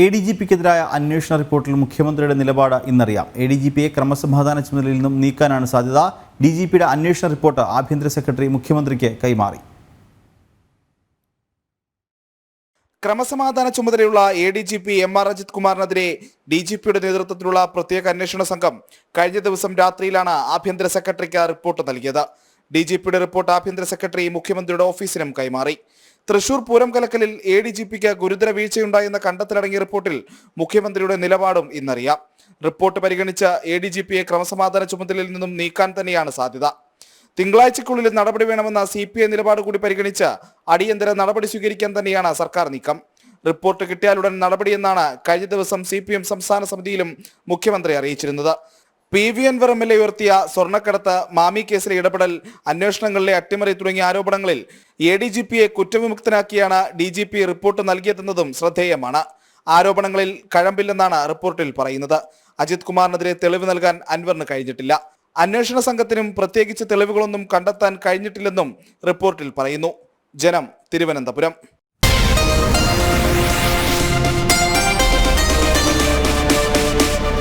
A D G പിക്കെതിരായ അന്വേഷണ റിപ്പോർട്ടിൽ മുഖ്യമന്ത്രിയുടെ നിലപാട് ഇന്നറിയാം. എ ഡി ജി പിയെ ക്രമസമാധാന ചുമതലയിൽ നിന്നും നീക്കാനാണ് സാധ്യത. ഡി ജി പിയുടെ അന്വേഷണ റിപ്പോർട്ട് ആഭ്യന്തര സെക്രട്ടറി മുഖ്യമന്ത്രിക്ക് കൈമാറി. ക്രമസമാധാന ചുമതലയുള്ള A D G P M R Ajith കുമാറിനെതിരെ D G പിയുടെ നേതൃത്വത്തിലുള്ള പ്രത്യേക അന്വേഷണ സംഘം കഴിഞ്ഞ ദിവസം രാത്രിയിലാണ് ആഭ്യന്തര സെക്രട്ടറിക്ക് റിപ്പോർട്ട് നൽകിയത്. ഡി ജി പിയുടെ റിപ്പോർട്ട് ആഭ്യന്തര സെക്രട്ടറി മുഖ്യമന്ത്രിയുടെ ഓഫീസിനും കൈമാറി. തൃശൂർ പൂരം കലക്കലിൽ എ ഡി ജി പിക്ക് ഗുരുതര വീഴ്ചയുണ്ടായെന്ന കണ്ടെത്തലടങ്ങിയ റിപ്പോർട്ടിൽ മുഖ്യമന്ത്രിയുടെ നിലപാടും ഇന്നറിയാം. റിപ്പോർട്ട് പരിഗണിച്ച എ ഡി ജി പിയെ ക്രമസമാധാന ചുമതലയിൽ നിന്നും നീക്കാൻ തന്നെയാണ് സാധ്യത. തിങ്കളാഴ്ചക്കുള്ളിൽ നടപടി വേണമെന്ന സി പി ഐ നിലപാട് കൂടി പരിഗണിച്ച് അടിയന്തര നടപടി സ്വീകരിക്കാൻ തന്നെയാണ് സർക്കാർ നീക്കം. റിപ്പോർട്ട് കിട്ടിയാലുടൻ നടപടിയെന്നാണ് കഴിഞ്ഞ ദിവസം സി പി എം സംസ്ഥാന സമിതിയിലും മുഖ്യമന്ത്രി അറിയിച്ചിരുന്നത്. P V Anwar M L A ഉയർത്തിയ സ്വർണക്കടത്ത് മാമി കേസിലെ ഇടപെടൽ അന്വേഷണങ്ങളിലെ അട്ടിമറി തുടങ്ങിയ ആരോപണങ്ങളിൽ എ ഡി ജി പിയെ കുറ്റവിമുക്തനാക്കിയാണ് ഡി ജി പി റിപ്പോർട്ട് നൽകിയതെന്നതും ശ്രദ്ധേയമാണ്. ആരോപണങ്ങളിൽ കഴമ്പില്ലെന്നാണ് റിപ്പോർട്ടിൽ പറയുന്നത്. അജിത് കുമാറിനെതിരെ തെളിവ് നൽകാൻ അൻവറിന് കഴിഞ്ഞിട്ടില്ല. അന്വേഷണ സംഘത്തിനും പ്രത്യേകിച്ച് തെളിവുകളൊന്നും കണ്ടെത്താൻ കഴിഞ്ഞിട്ടില്ലെന്നും റിപ്പോർട്ടിൽ പറയുന്നു. ജനം തിരുവനന്തപുരം.